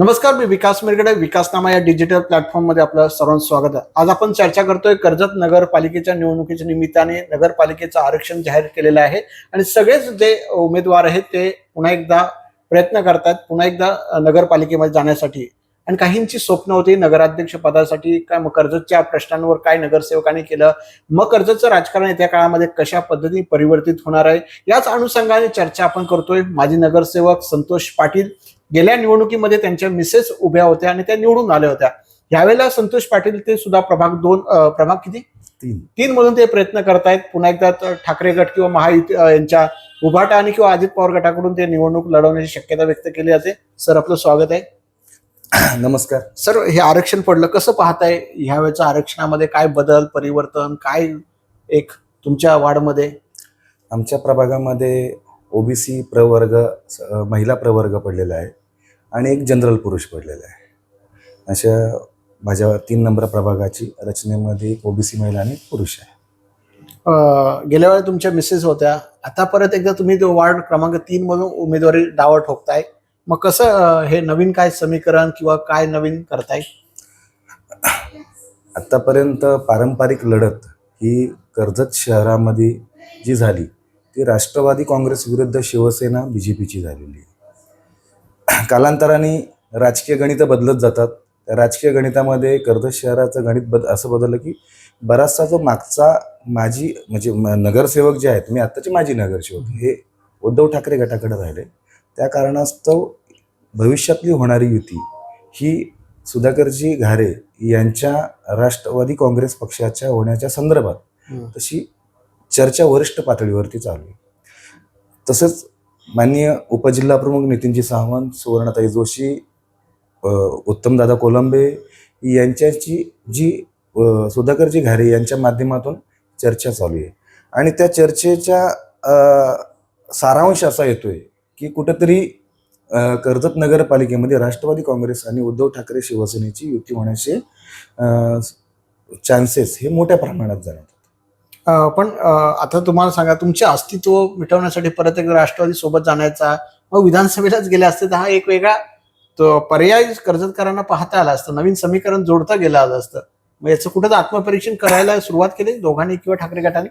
नमस्कार मी विकास मिरगडे विकासनामा या डिजिटल प्लॅटफॉर्ममध्ये आपलं सर्वांचं स्वागत आहे. आज आपण चर्चा करतोय कर्जत नगरपालिकेच्या निवडणुकीच्या निमित्ताने नगरपालिकेचं आरक्षण जाहीर केलेलं आहे आणि सगळेच जे उमेदवार आहेत ते पुन्हा एकदा प्रयत्न करतात पुन्हा एकदा नगरपालिकेमध्ये जाण्यासाठी. आणि काहींची स्वप्न होती नगराध्यक्ष पदासाठी काय मग कर्जतच्या प्रश्नांवर काय नगरसेवकांनी केलं? मग कर्जतचं राजकारण येत्या काळामध्ये कशा पद्धतीने परिवर्तित होणार आहे? याच अनुषंगाने चर्चा आपण करतोय. माजी नगरसेवक संतोष पाटील गेल्या निवडणुकीमध्ये त्यांच्या मिसेस उभ्या होत्या आणि त्या निवडून आल्या होत्या. यावेळेला संतोष पाटील ते सुद्धा प्रभाग दोन प्रभाग किती? तीन. तीन मधून ते प्रयत्न करतायत. पुन्हा एकदा ठाकरे गट किंवा महायुती यांच्या उभाटा आणि किंवा अजित पवार गटाकडून ते निवडणूक लढवण्याची शक्यता व्यक्त केली जाते. सर आपलं स्वागत आहे. नमस्कार. सर हे आरक्षण पडलं कसं पाहताय? ह्यावेळेच्या आरक्षणामध्ये काय बदल परिवर्तन काय एक तुमच्या वार्डमध्ये आमच्या प्रभागामध्ये ओबीसी प्रवर्ग महिला प्रवर्ग पडलेला आहे. आणि एक जनरल पुरुष पडलेला आहे. अशा माझ्या तीन नंबर प्रभागाची रचनेमध्ये एक ओबीसी महिला आणि पुरुष आहे. गेल्या वेळेला तुमच्या मिसेस होत्या. आता परत एकदा तुम्ही तो वार्ड क्रमांक तीन मधून उमेदवारी डाव ठोकताय. मग कसं हे नवीन काय समीकरण किंवा काय नवीन करताय? आत्तापर्यंत पारंपरिक लढत ही कर्जत शहरामध्ये जी झाली ती राष्ट्रवादी काँग्रेस विरुद्ध शिवसेना बी जे पीची झालेली आहे. कालांतराने राजकीय गणितं बदलत जातात. त्या राजकीय गणितामध्ये कर्जत शहराचं गणित बद असं बदललं की बराचसा जो मागचा माजी म्हणजे म- नगरसेवक जे आहेत मी आत्ताचे माजी नगरसेवक हे उद्धव ठाकरे गटाकडे राहिले. त्या कारणास्तव भविष्यातली होणारी युती ही सुधाकरजी घारे यांच्या राष्ट्रवादी काँग्रेस पक्षाच्या होण्याच्या संदर्भात तशी चर्चा वरिष्ठ पातळीवरती चालू आहे. तसंच माननीय उपजिल्हाप्रमुख नितीनजी सावंत सुवर्णताई जोशी उत्तमदादा कोलंबे यांच्याची जी सुधाकरजी घारे यांच्या माध्यमातून चर्चा चालू आहे. आणि त्या चर्चेच्या सारांश असा येतोय की कुठंतरी कर्जत नगरपालिकेमध्ये राष्ट्रवादी काँग्रेस आणि उद्धव ठाकरे शिवसेनेची युती होण्याचे चान्सेस हे मोठ्या प्रमाणात जाणवतात. पण आता तुम्हाला सांगा तुमचे अस्तित्व मिटवण्यासाठी परत एकदा राष्ट्रवादी सोबत जाण्याचा मग विधानसभेलाच गेले असते तर हा एक वेगळा तो पर्याय कर्जतकरांना पाहता आला असतं नवीन समीकरण जोडता गेलं आलं असतं. मग याचं कुठं परीक्षण करायला सुरुवात केली दोघांनी किंवा ठाकरे गटाने?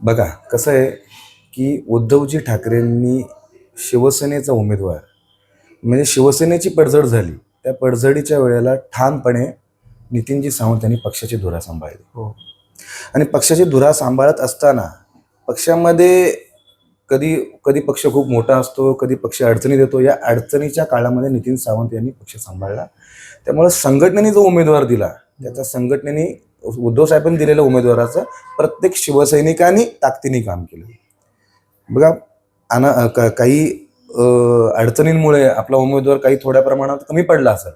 बघा कसं आहे की उद्धवजी ठाकरेंनी शिवसेनेचा उमेदवार म्हणजे शिवसेनेची पडझड झाली त्या पडझडीच्या वेळेला ठामपणे नितीनजी सावंत यांनी पक्षाची धुरा सांभाळली. हो. आणि पक्षाची धुरा सांभाळत असताना पक्षामध्ये कधी कधी पक्ष खूप मोठा असतो कधी पक्ष अडचणी देतो या अडचणीच्या काळामध्ये नितीन सावंत यांनी पक्ष सांभाळला. त्यामुळे संघटनेने जो उमेदवार दिला त्याचा संघटनेने उद्धव साहेबांनी दिलेल्या उमेदवाराचं प्रत्येक शिवसैनिकांनी ताकदीने काम केलं. बघा अना काही अडचणींमुळे आपला उमेदवार काही थोड्या प्रमाणात कमी पडला असेल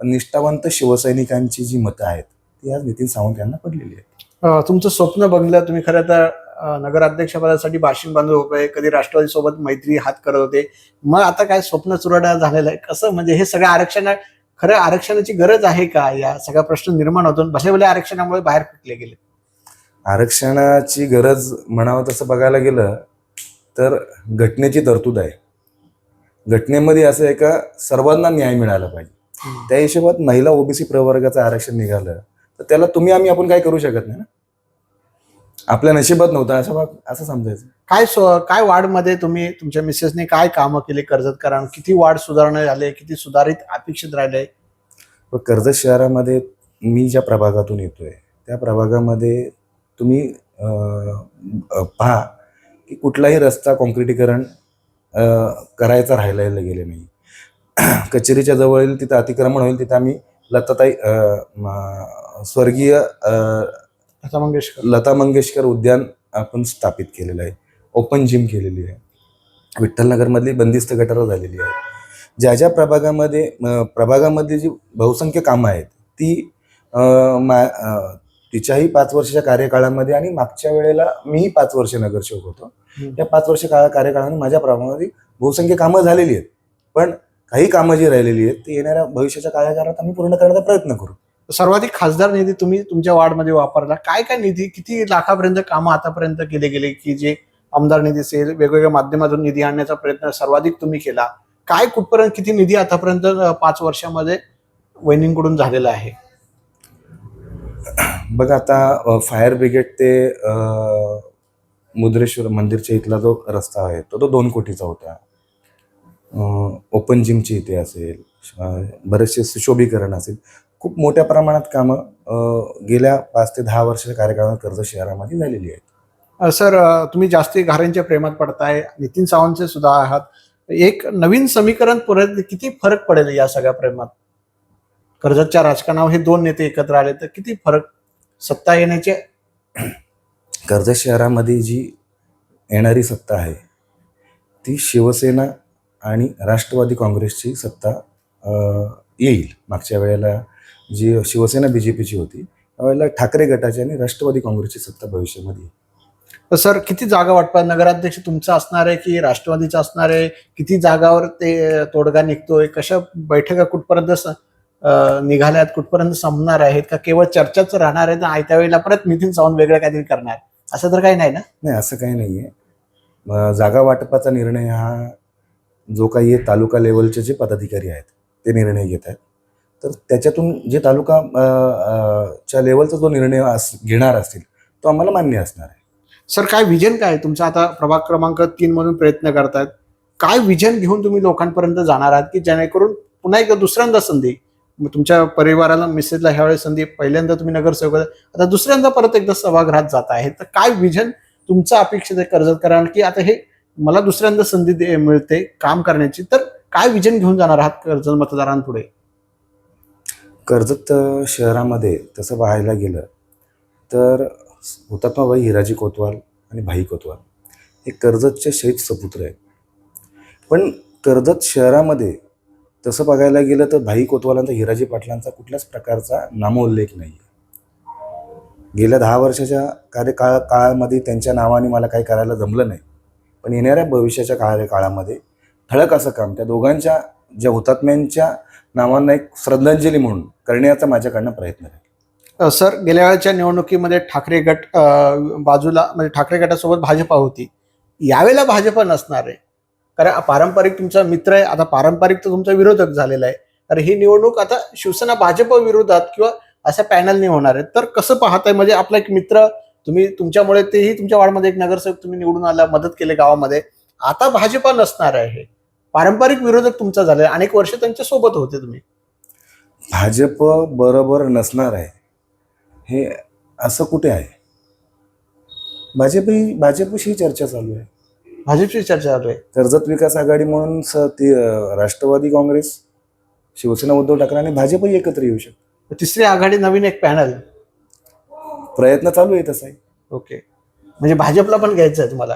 पण निष्ठावंत शिवसैनिकांची जी मतं आहेत ती आज नितीन सावंत यांना पडलेली आहेत. तुमचं स्वप्न बघलं तुम्ही खरं तर नगराध्यक्षपदासाठी भाषण बांधव होते कधी राष्ट्रवादी सोबत मैत्री हात करत होते. मग आता काय स्वप्न चुराडा झालेलं आहे? कसं म्हणजे हे सगळं आरक्षण खरं आरक्षणाची गरज आहे का? या सगळा प्रश्न निर्माण होतो भले भले आरक्षणामुळे बाहेर फुटले गेले. आरक्षणाची गरज म्हणावं तसं बघायला गेलं तर घटनेची तरतूद आहे. घटनेमध्ये असं आहे का सर्वांना न्याय मिळाला पाहिजे. त्या हिशोबात महिला ओबीसी प्रवर्गाचं आरक्षण निघालं. तर त्याला तुम्ही आम्ही आपण काय करू शकत नाही ना? आपल्या नशिबात नव्हतं असं बा- असं समजायचं. काय सो- काय वार्डमध्ये तुम्ही तुमच्या मिसेसने काय कामं केली कर्जतकरांना किती वार्ड सुधारणा झाले किती सुधारित अपेक्षित राहिले? व कर्जत शहरामध्ये मी ज्या प्रभागातून येतोय त्या प्रभागामध्ये तुम्ही अं, अं, पहा की कुठलाही रस्ता कॉन्क्रिटीकरण अं, करायचा राहिलेला गेले नाही. कचेरीच्या जवळ येईल तिथं अतिक्रमण होईल तिथं आम्ही लताताई स्वर्गीय लता मंगेशकर. लता मंगेशकर उद्यान आपण स्थापित केलेलं आहे. ओपन जिम केलेली आहे. विठ्ठलनगरमधली बंदिस्त गटारं झालेली आहे ज्या ज्या प्रभागामध्ये अं, प्रभागामधली जी बहुसंख्य कामं आहेत ती मा तिच्याही पाच वर्षाच्या कार्यकाळामध्ये आणि मागच्या वेळेला मीही पाच वर्ष नगरसेवक होतो. हम्म. या पाच वर्ष काळ कार्यकाळामध्ये माझ्या प्रभागामध्ये बहुसंख्य कामं झालेली आहेत. पण काही कामं जी राहिलेली आहेत ती येणाऱ्या भविष्याच्या काळाकाळात आम्ही पूर्ण करण्याचा प्रयत्न करू. सर्वाधिक खासदार निधी तुम्ही तुमच्या वार्डमध्ये वापरला. काय काय निधी किती लाखापर्यंत कामं आतापर्यंत केले गेले की जे आमदार निधी असेल वेगवेगळ्या माध्यमातून निधी आणण्याचा प्रयत्न सर्वाधिक तुम्ही केला? काय कुठपर्यंत किती निधी आतापर्यंत पाच वर्षामध्ये वहिनींकडून झालेला आहे? बघा आता फायर ब्रिगेड ते मुद्रेश्वर मंदिरच्या इथला जो रस्ता आहे तो तो दोन कोटीचा होता. ओपन जिमची इथे असेल बरेचसे सुशोभीकरण असेल. खूप मोठ्या प्रमाणात कामं गेल्या पाच ते दहा वर्षाच्या कार्यकाळात कर्ज शहरामध्ये झालेली आहेत. सर तुम्ही जास्ती घाऱ्यांच्या प्रेमात पडताय नितीन सावंतचे सुद्धा आहात. एक नवीन समीकरण परत किती फरक पडेल या सगळ्या प्रेमात? कर्जतच्या राजकारणावर हे दोन नेते एकत्र आले तर किती फरक सत्ता येण्याचे? कर्जत शहरामध्ये जी येणारी सत्ता आहे ती शिवसेना आणि राष्ट्रवादी काँग्रेसची सत्ता येईल. मागच्या वेळेला जी शिवसेना बी जे पीची होती त्यावेळेला ठाकरे गटाची आणि राष्ट्रवादी काँग्रेसची सत्ता भविष्यामध्ये येईल. तर सर किती जागा वाटतात नगराध्यक्ष तुमचा असणार आहे की राष्ट्रवादीचा असणार आहे? किती जागावर ते तोडगा निघतोय? कशा बैठका कुठपर्यंत निघाल्यात? कुठपर्यंत संपणार आहेत? का केवळ चर्चाच राहणार आहे? तर आयत्या वेळेला परत नितीन सावंत वेगळं काहीतरी करणार. असं तर काही नाही ना? नाही असं काही नाही आहे जागा वाटपाचा निर्णय हा जो काही आहे तालुका लेवलचे जे पदाधिकारी आहेत ते निर्णय घेत आहेत. तर त्याच्यातून जे तालुका च्या लेवलचा जो निर्णय अस घेणार असतील तो आम्हाला मान्य असणार आहे. सर काय विजन काय आहे? तुमचा आता प्रभाग क्रमांक तीन म्हणून प्रयत्न करतायत. काय विजन घेऊन तुम्ही लोकांपर्यंत जाणार आहात की जेणेकरून पुन्हा एकदा दुसऱ्यांदा संधी मग तुमच्या परिवाराला मिसेसला ह्यावेळेस संधी पहिल्यांदा तुम्ही नगरसेवक आता दुसऱ्यांदा परत एकदा सभागृहात जात आहे. तर काय विजन तुमचं अपेक्षित आहे कर्जत कराल की आता हे मला दुसऱ्यांदा संधी मिळते काम करण्याची तर काय विजन घेऊन जाणार आहात कर्जत मतदारांपुढे? कर्जत शहरामध्ये तसं पाहायला गेलं तर हुतात्माबाई हिराजी कोतवाल आणि भाई कोतवाल हे कर्जतचे शहीद सपुत्र आहेत. पण कर्जत शहरामध्ये तसं बघायला गेलं तर भाई कोतवालांचा हिराजी पाटलांचा कुठल्याच प्रकारचा नामोल्लेख नाही गेल्या दहा वर्षाच्या कार्यकाळ काळामध्ये त्यांच्या नावाने मला काही करायला जमलं नाही. पण येणाऱ्या भविष्याच्या कार्यकाळामध्ये ठळक असं काम त्या दोघांच्या ज्या हुतात्म्यांच्या नावांना एक श्रद्धांजली म्हणून करण्याचा माझ्याकडनं प्रयत्न आहे. सर गेल्या वेळेच्या निवडणुकीमध्ये ठाकरे गट बाजूला म्हणजे ठाकरे गटासोबत भाजपा होती. यावेळेला भाजप नसणार आहे. कारण पारंपरिक तुमचा मित्र आहे. आता पारंपरिक तर तुमचा विरोधक झालेला आहे. तर ही निवडणूक आता शिवसेना भाजप विरोधात किंवा अशा पॅनलने होणार आहे. तर कसं पाहताय? म्हणजे आपला एक मित्र तुम्ही तुमच्यामुळे तेही तुमच्या वार्डमध्ये एक नगरसेवक तुम्ही निवडून आला मदत केली गावामध्ये. आता भाजपा नसणार आहे. पारंपरिक विरोधक तुमचा झाला अनेक वर्ष त्यांच्यासोबत होते तुम्ही. भाजप बरोबर नसणार आहे. हे असं कुठे आहे? भाजप भाजपशी चर्चा चालू आहे. भाजपची चर्चा चालू आहे. कर्जत विकास आघाडी म्हणून स ती अं, राष्ट्रवादी काँग्रेस शिवसेना उद्धव ठाकरे आणि भाजपही एकत्र येऊ शकतो तिसरी आघाडी नवीन एक पॅनल. प्रयत्न चालू आहे तसा ओके. म्हणजे भाजपला पण घ्यायचं आहे तुम्हाला?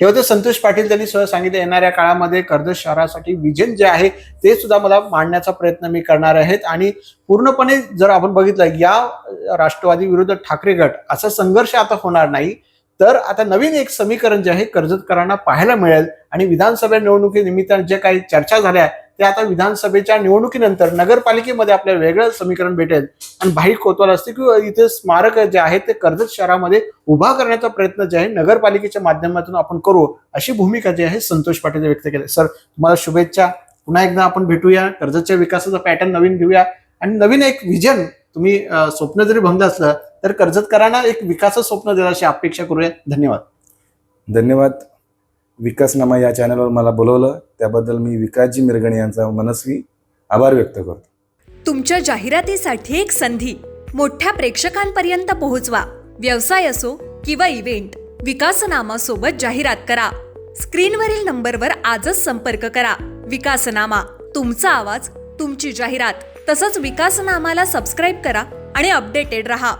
हे होते संतोष पाटील त्यांनी सहज सांगितलं येणाऱ्या काळामध्ये कर्जत शहरासाठी विजन जे आहे ते सुद्धा मला मांडण्याचा प्रयत्न मी करणार आहेत. आणि पूर्णपणे जर आपण बघितलं या राष्ट्रवादी विरुद्ध ठाकरे गट असा संघर्ष आता होणार नाही. तर आता नवीन एक समीकरण जे आहे कर्जतकरांना पाहायला मिळेल. आणि विधानसभा निवडणुकीनिमित्तानं जे काही चर्चा झाल्या ते आता विधानसभेच्या निवडणुकीनंतर नगरपालिकेमध्ये आपल्याला वेगळं समीकरण भेटेल. आणि भाई कोतवाल असते किंवा इथे स्मारक जे आहे ते कर्जत शहरामध्ये उभा करण्याचा प्रयत्न जे आहे नगरपालिकेच्या माध्यमातून आपण करू अशी भूमिका जी आहे संतोष पाटील व्यक्त केली. सर तुम्हाला शुभेच्छा. पुन्हा एकदा आपण भेटूया. कर्जतच्या विकासाचा पॅटर्न नवीन घेऊया. आणि नवीन एक विजन तुम्ही स्वप्न जरी भंग असलं तर कर्जतकरांना एक विकासाचं स्वप्न द्यायला अशी अपेक्षा करूया. धन्यवाद. धन्यवाद. विकासनामा या चॅनलवर मला बोलवलं. त्याबद्दल मी विकासजी मिरगणे यांचा मनस्वी आभार व्यक्त करतो. तुमच्या जाहिरातीसाठी एक संधी. मोठ्या प्रेक्षकांपर्यंत पोहोचवा. व्यवसाय असो किंवा इव्हेंट विकासनामासोबत जाहिरात करा. स्क्रीनवरील नंबरवर आजच संपर्क करा. विकासनामा तुमचा आवाज तुमची जाहिरात तसंच विकासनामाला सबस्क्राईब करा आणि अपडेटेड रहा.